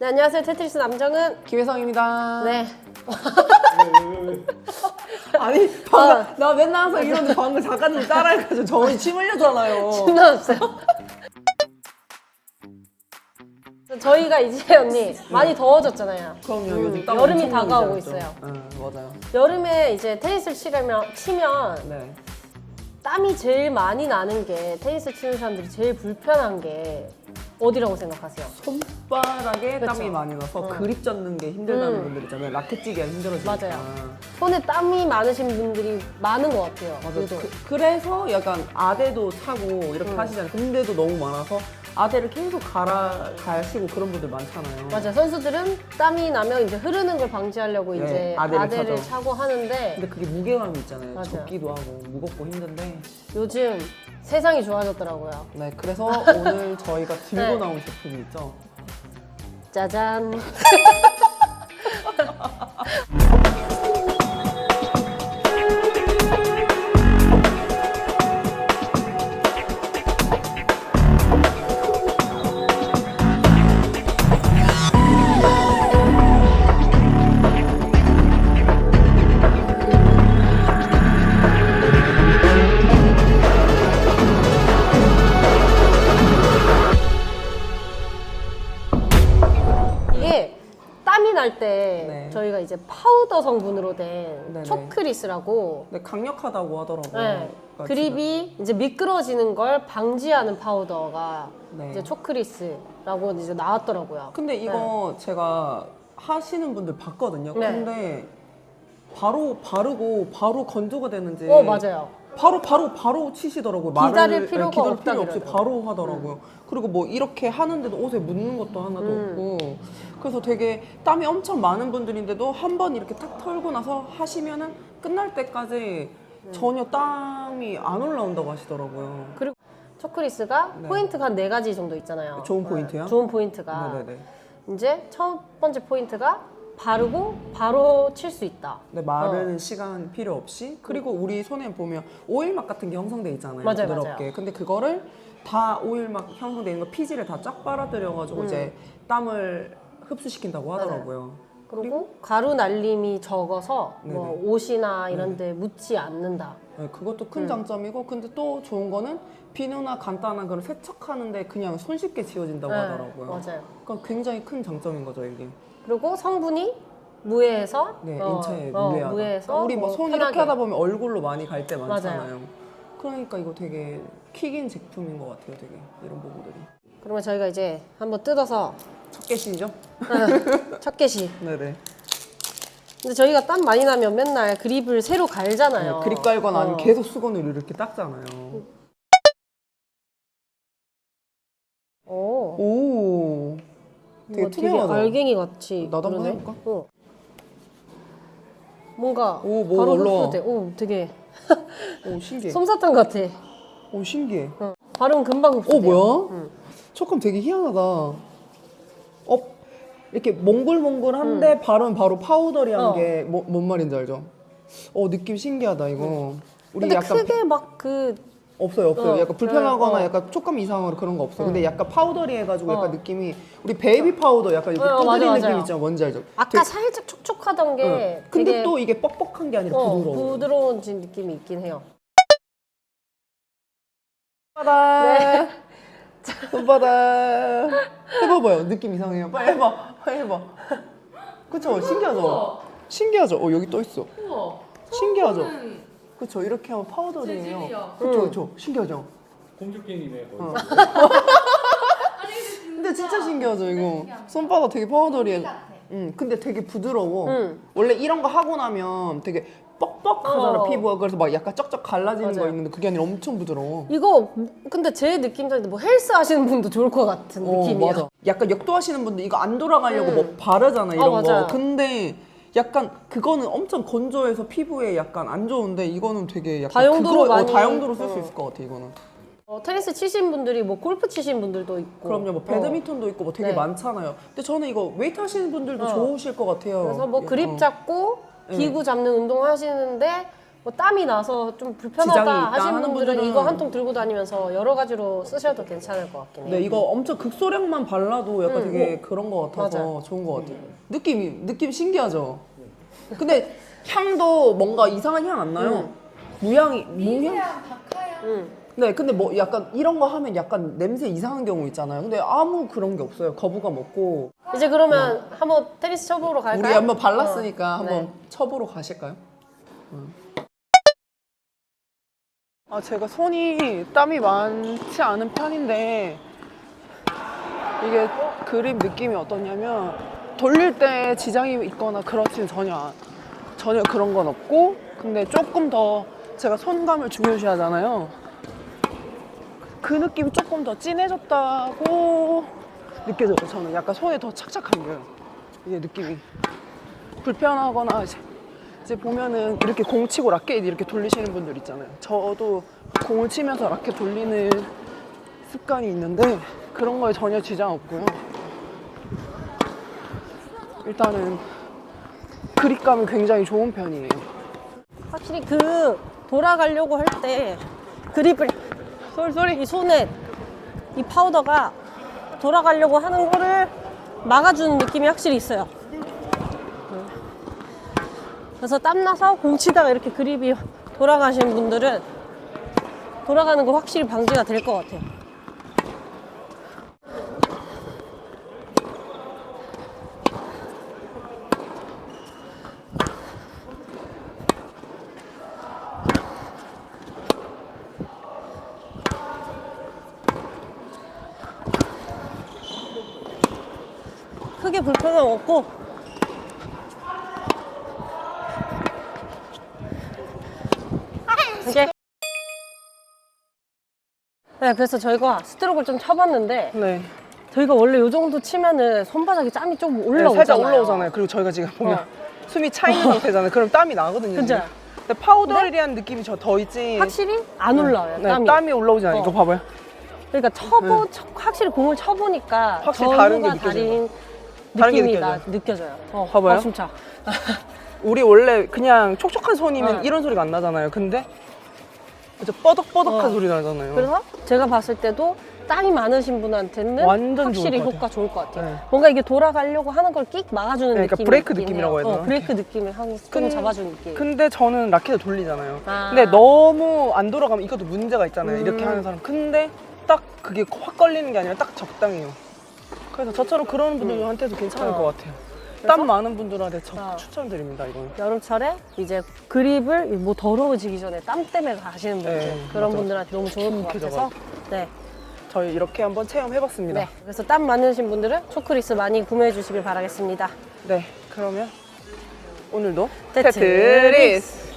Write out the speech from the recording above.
네, 안녕하세요. 테트리스 남정은. 김혜성입니다. 네. 아니 방금 나 맨날 항상 이러는데 방금 작가님 따라해가지고 저 언니 침 흘렸잖아요. 나왔어요. 저희가 이제 언니 많이 더워졌잖아요. 그럼요. 음, 요즘 땀 여름이 엄청 다가오고 흘리지 않죠? 있어요. 응 맞아요. 여름에 이제 테니스를 치려면, 치면 네. 땀이 제일 많이 나는 게 테니스 치는 사람들이 제일 불편한 게 어디라고 생각하세요? 손바닥에 그쵸. 땀이 많이 나서 어. 그립 잡는 게 힘들다는 음. 분들 있잖아요. 라켓 찌기가 힘들어지니까. 맞아요. 손에 땀이 많으신 분들이 많은 것 같아요. 맞아. 유독. 그, 래서 약간 아대도 차고 이렇게 음. 하시잖아요. 근데도 너무 많아서 아대를 계속 갈아 가시고 그런 분들 많잖아요. 맞아요. 선수들은 땀이 나면 이제 흐르는 걸 방지하려고 네, 이제 아대를 아대를, 차죠. 차고 하는데 근데 그게 무게감이 있잖아요. 맞아요. 젖기도 하고 무겁고 힘든데. 요즘 세상이 좋아졌더라고요. 네, 그래서 오늘 저희가 들고 네. 나온 제품이 있죠. 짜잔. 날때 네. 저희가 이제 파우더 성분으로 된 네네. 초크리스라고 네, 강력하다고 하더라고요. 네. 그러니까 그립이 이제 미끄러지는 걸 방지하는 파우더가 네. 이제 초크리스라고 이제 나왔더라고요. 근데 이거 제가 하시는 분들 봤거든요. 네. 근데 바로 바르고 바로 건조가 되는지 어 맞아요. 바로 바로 바로 치시더라고요. 기다릴 말을- 필요가 네, 기다릴 필요 없이. 바로 하더라고요. 그리고 뭐 이렇게 하는데도 옷에 묻는 것도 하나도 음. 없고 그래서 되게 땀이 엄청 많은 분들인데도 한 번 이렇게 탁 털고 나서 하시면은 끝날 때까지 음. 전혀 땀이 안 올라온다고 하시더라고요. 그리고 초크리스가 네. 포인트가 한 네 가지 정도 있잖아요. 좋은 포인트요? 네, 좋은 포인트가 네네네. 이제 첫 번째 포인트가 바르고 바로 칠 수 있다. 네, 마르는 시간 필요 없이 그리고 우리 손에 보면 오일막 같은 게 형성돼 있잖아요. 맞아요, 부드럽게. 근데 그거를 다 오일막 형성돼 있는 거 피지를 다 쫙 빨아들여가지고 음. 이제 땀을 흡수시킨다고 하더라고요. 그리고 가루 날림이 적어서 뭐. 옷이나 이런 데 묻지 않는다. 네, 그것도 음. 큰 장점이고 근데 또 좋은 거는 비누나 간단한 그런 세척하는데 그냥 손쉽게 지워진다고 네, 하더라고요. 맞아요. 그러니까 굉장히 큰 장점인 거죠 이게. 그리고 성분이 무해해서 네, 어, 인체에 어, 무해하다. 무해해서 우리 뭐 뭐손 편하게. 이렇게 하다 보면 얼굴로 많이 갈 때. 많잖아요. 그러니까 이거 되게 킥인 제품인 것 같아요, 되게 이런 부분들이. 그러면 저희가 이제 한번 뜯어서 첫 개시죠? 첫 개시. 네네. 근데 저희가 땀 많이 나면 맨날 그립을 새로 갈잖아요. 네, 그립 깔거나 아니면 어. 계속 수건으로 이렇게 닦잖아요. 오. 오. 되게 뭔가 투명하다. 알갱이 같이. 나도 한번 그러네. 해볼까? 어. 뭔가 오, 뭐 바로 올라와. 흡수돼. 오, 되게 오 신기해. 솜사탕 같아. 오 신기해. 어. 바르면 금방 흡수돼. 오 뭐야? 응. 촉감 되게 희한하다. 어 이렇게 몽글몽글한데 바르면 바로 파우더리한 음. 어. 게 뭐, 뭔 말인지 알죠? 어 느낌 신기하다 이거. 우리 근데 약간 크게 막 그 없어요 없어요. 어, 약간 불편하거나 어. 약간 촉감 이상으로 그런 거 없어. 요 근데 약간 파우더리 해가지고 어. 약간 느낌이 우리 베이비 파우더 약간 이렇게 어, 맞아, 느낌. 있잖아. 뭔지 알죠? 아까 되게- 살짝 촉촉하던 게 응. 근데 되게 또 이게 뻑뻑한 게 아니라 어, 부드러워. 부드러운 진 느낌이 있긴 해요. 손바닥. 손바닥. 해봐봐요. 느낌 이상해요. 빨리 해봐. 해봐. 그쵸? 신기하죠? 신기하죠? 어, 여기 떠 있어. 신기하죠? 그쵸? 이렇게 하면 파우더리예요. 그쵸, 그쵸? 신기하죠? 공주게임이네 거의. 어. 근데 진짜 신기하죠, 이거. 손바닥 되게 파우더리해. 응, 근데 되게 부드러워. 응. 원래 이런 거 하고 나면 되게 뻑뻑하잖아, 어. 피부가. 그래서 막 약간 쩍쩍 갈라지는 거 맞아요. 있는데 그게 아니라 엄청 부드러워. 이거 근데 제 느낌상인데 뭐 헬스 하시는 분도 좋을 것 같은 어, 느낌이야. 맞아. 약간 역도하시는 분들 이거 안 돌아가려고 음. 뭐 바르잖아 이런 어, 맞아요. 거. 근데 약간 그거는 엄청 건조해서 피부에 약간 안 좋은데 이거는 되게 약간 다용도로 그거, 어, 많이- 다용도로 쓸 수 어. 있을 것 같아 이거는. 어, 테니스 치신 분들이 뭐 골프 치신 분들도 있고. 그럼요, 뭐 배드민턴도 있고 뭐 되게 네. 많잖아요. 근데 저는 이거 웨이트 하시는 분들도 어. 좋으실 것 같아요. 그래서 뭐 예, 그립 어. 잡고 기구 잡는 운동 하시는데 뭐 땀이 나서 좀 지장이 불편하다 있다 하시는 하는 분들은 분들은 이거 한 통 들고 다니면서 여러 가지로 쓰셔도 괜찮을 것 같긴 해요. 네, 이거 엄청 극소량만 발라도 약간 음. 되게 그런 것 같아서 맞아요. 좋은 것 같아요. 느낌이 느낌 신기하죠. 근데 향도 뭔가 이상한 향 안 나요. 무향이 무향. 음. 네, 근데 뭐 약간 이런 거 하면 약간 냄새 이상한 경우 있잖아요. 근데 아무 그런 게 없어요. 거부감 없고. 이제 그러면 한번 테니스 쳐보러 갈까요? 우리 한번 발랐으니까 어, 한번 네. 쳐보러 가실까요? 아 제가 손이 땀이 많지 않은 편인데 이게 그립 느낌이 어떠냐면 돌릴 때 지장이 있거나 그렇지는 전혀 안- 전혀 그런 건 없고 근데 조금 더 제가 손감을 중요시하잖아요. 그 느낌이 조금 더 진해졌다고 느껴져요. 저는 약간 손에 더 착착한 거예요. 이게 느낌이 불편하거나 이제, 이제 보면은 이렇게 공 치고 라켓 이렇게 돌리시는 분들 있잖아요. 저도 공을 치면서 라켓 돌리는 습관이 있는데 그런 거에 전혀 지장 없고요. 일단은 그립감이 굉장히 좋은 편이에요. 확실히 그 돌아가려고 할 때 그립을 소리 이 손에 이 파우더가 돌아가려고 하는 거를 막아주는 느낌이 확실히 있어요. 그래서 땀나서 공 치다가 이렇게 그립이 돌아가시는 분들은 돌아가는 거 확실히 방지가 될 것 같아요. 크게 불편함 없고 이제 네 그래서 저희가 스트로크를 좀 쳐봤는데 네. 저희가 원래 이 정도 치면은 손바닥에 땀이 좀 네, 올라오잖아요. 살짝 올라오잖아요. 그리고 저희가 지금 보면 어. 숨이 차 있는 상태잖아요. 그럼 땀이 나거든요. 그죠? 근데 파우더리한 느낌이 저 더 있지. 확실히 안 올라와요 네, 땀이. 땀이 올라오지 않아요. 어. 이거 봐봐요. 그러니까 쳐보 쳐- 확실히 공을 쳐보니까 확실히 다른 게 전후가. 다른 다른 게 느낌이 느껴져요. 나, 느껴져요. 어, 봐봐요. 어, 진짜. 우리 원래 그냥 촉촉한 손이면 어. 이런 소리가 안 나잖아요. 근데 진짜 뻐덕뻐덕한 어. 소리 나잖아요. 그래서 제가 봤을 때도 땀이 많으신 분한테는 완전 확실히 좋을 것 효과 좋을 것 같아요. 네. 뭔가 이게 돌아가려고 하는 걸 끽 막아주는 네, 그러니까 느낌이 브레이크 있긴 느낌이라고 해요. 해야 되나? 어, 브레이크 느낌을 하고 끈을 근- 잡아주는 느낌. 근데 저는 라켓을 돌리잖아요. 아. 근데 너무 안 돌아가면 이것도 문제가 있잖아요. 음. 이렇게 하는 사람. 근데 딱 그게 확 걸리는 게 아니라 딱 적당해요. 그래서 저처럼 그런 분들한테도 괜찮을 어. 것 같아요. 땀 많은 분들한테 저 어. 추천드립니다, 이거는. 여름철에 이제 그립을 뭐 더러워지기 전에 땀 때문에 가시는 분들 네, 그런 맞아. 분들한테 너무 좋을 것 같아서 네. 저희 이렇게 한번 체험해봤습니다. 네. 그래서 땀 많으신 분들은 초크리스 많이 구매해 주시길 바라겠습니다. 네, 그러면 오늘도. 테트리스.